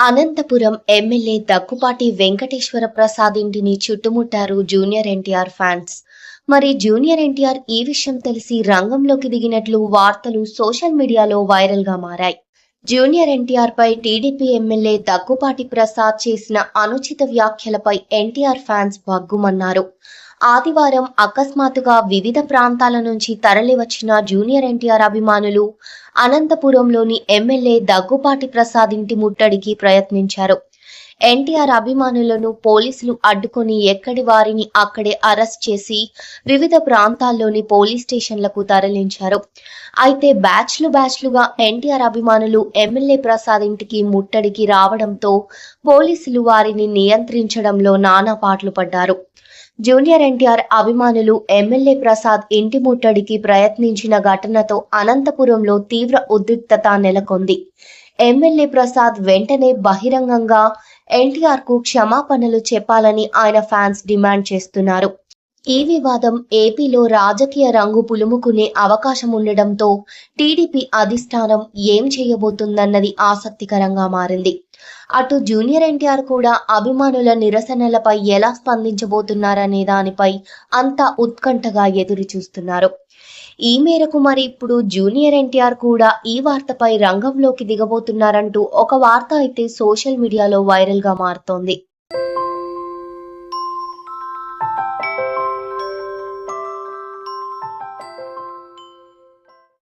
Anantapuram MLA Daggupati Venkateswara Prasad ఇంటిని చుట్టుముట్టారు junior NTR fans. మరి జూనియర్ ఎన్టీఆర్ ఈ విషయం తెలిసి రంగంలోకి దిగినట్లు వార్తలు సోషల్ మీడియాలో వైరల్గా మారాయి. జూనియర్ ఎన్టీఆర్ పై టీడీపీ ఎమ్మెల్యే దగ్గుపాటి ప్రసాద్ చేసిన అనుచిత వ్యాఖ్యలపై ఎన్టీఆర్ ఫ్యాన్స్ భగ్గుమన్నారు. ఆదివారం అకస్మాత్తుగా వివిధ ప్రాంతాల నుంచి తరలివచ్చిన జూనియర్ ఎన్టీఆర్ అభిమానులు అనంతపురంలోని ఎమ్మెల్యే దగ్గుపాటి ప్రసాద్ ఇంటి ముట్టడికి ప్రయత్నించారు. ఎన్టీఆర్ అభిమానులను పోలీసులు అడ్డుకొని ఎక్కడి వారిని అక్కడే అరెస్ట్ చేసి వివిధ ప్రాంతాల్లోని పోలీస్ స్టేషన్లకు తరలించారు. అయితే బ్యాచ్లు బ్యాచ్లుగా ఎన్టీఆర్ అభిమానులు ఎమ్మెల్యే ప్రసాద్ ఇంటికి ముట్టడికి రావడంతో పోలీసులు వారిని నియంత్రించడంలో నానా పాట్లు పడ్డారు. జూనియర్ ఎన్టీఆర్ అభిమానులు ఎమ్మెల్యే ప్రసాద్ ఇంటి ముట్టడికి ప్రయత్నించిన ఘటనతో అనంతపురంలో తీవ్ర ఉద్రిక్తత నెలకొంది. ఎమ్మెల్యే ప్రసాద్ వెంటనే బహిరంగంగా ఎన్టీఆర్కు క్షమాపణలు చెప్పాలని ఆయన ఫ్యాన్స్ డిమాండ్ చేస్తున్నారు. ఈ వివాదం ఏపీలో రాజకీయ రంగు పులుముకునే అవకాశం ఉండడంతో టీడీపీ అధిష్టానం ఏం చేయబోతుందన్నది ఆసక్తికరంగా మారింది. అటు జూనియర్ ఎన్టీఆర్ కూడా అభిమానుల నిరసనలపై ఎలా స్పందించబోతున్నారనే దానిపై అంతా ఉత్కంఠగా ఎదురు చూస్తున్నారు ఈ మేరకు మరి ఇప్పుడు జూనియర్ ఎన్టీఆర్ కూడా ఈ వార్తపై రంగంలోకి దిగబోతున్నారంటూ ఒక వార్త అయితే సోషల్ మీడియాలో వైరల్గా మారుతోంది.